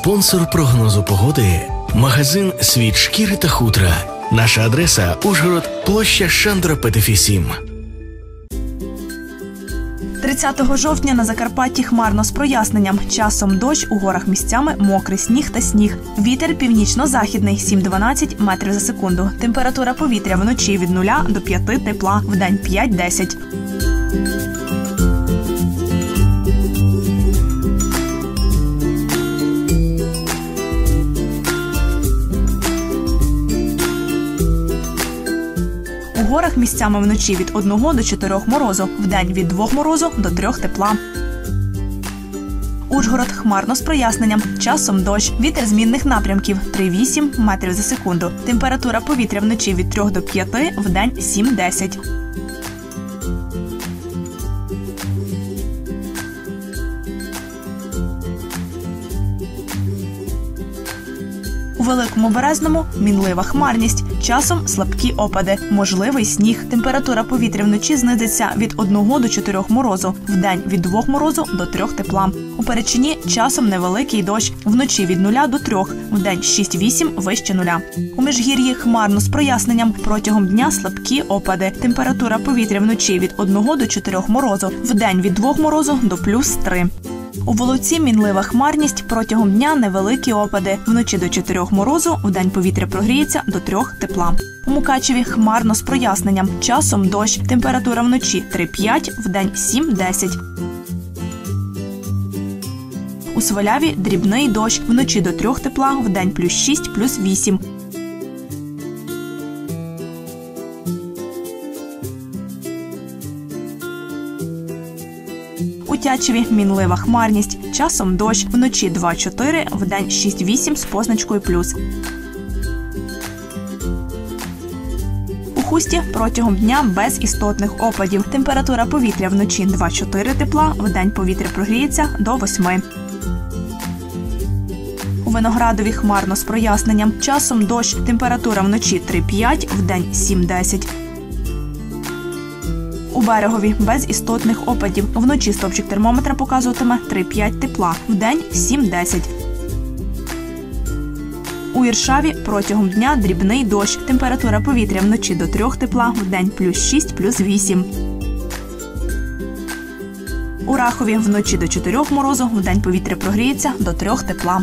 Спонсор прогнозу погоди магазин Світ шкіри та хутра. Наша адреса Ужгород, площа Шандра Петефі 7. 30 жовтня на Закарпатті хмарно з проясненням. Часом дощ у горах місцями мокрий сніг та сніг. Вітер північно-західний 7-12 метрів за секунду. Температура повітря вночі від 0 до 5 тепла, вдень 5-10. Горах місцями вночі від 1 до 4 морозу, вдень від 2 морозу до 3 тепла. Ужгород хмарно з проясненням. Часом дощ. Вітер змінних напрямків 3,8 метрів за секунду. Температура повітря вночі від 3 до 5, вдень 7-10. У великому березному мінлива хмарність, часом слабкі опади, можливий сніг. Температура повітря вночі знизиться від 1 до 4 морозу, вдень від 2 морозу до 3 тепла. У перечині часом невеликий дощ, вночі від 0 до 3, вдень 6-8 вище нуля. У міжгір'ї хмарно з проясненням протягом дня слабкі опади. Температура повітря вночі від 1 до 4 морозу, вдень від 2 морозу до плюс 3. У Волоці мінлива хмарність протягом дня невеликі опади. Вночі до 4 морозу, вдень повітря прогріється до 3 тепла. У Мукачеві хмарно з проясненням. Часом дощ. Температура вночі 3-5, вдень 7-10. У Сваляві дрібний дощ. Вночі до 3 тепла, вдень плюс 6, плюс 8. У Тячеві мінлива хмарність, часом дощ, вночі 2-4, вдень 6-8 з позначкою плюс. У хусті протягом дня без істотних опадів. Температура повітря вночі 2-4 тепла, вдень повітря прогріється до 8. У Виноградові хмарно з проясненням. Часом дощ. Температура вночі 3-5, вдень 7-10. У берегові без істотних опадів. Вночі стопчик термометра показуватиме 3-5 тепла, вдень 7-10. У Іршаві протягом дня дрібний дощ. Температура повітря вночі до 3 тепла, вдень плюс 6, плюс 8. У Рахові вночі до 4 морозу, вдень повітря прогріється до 3 тепла.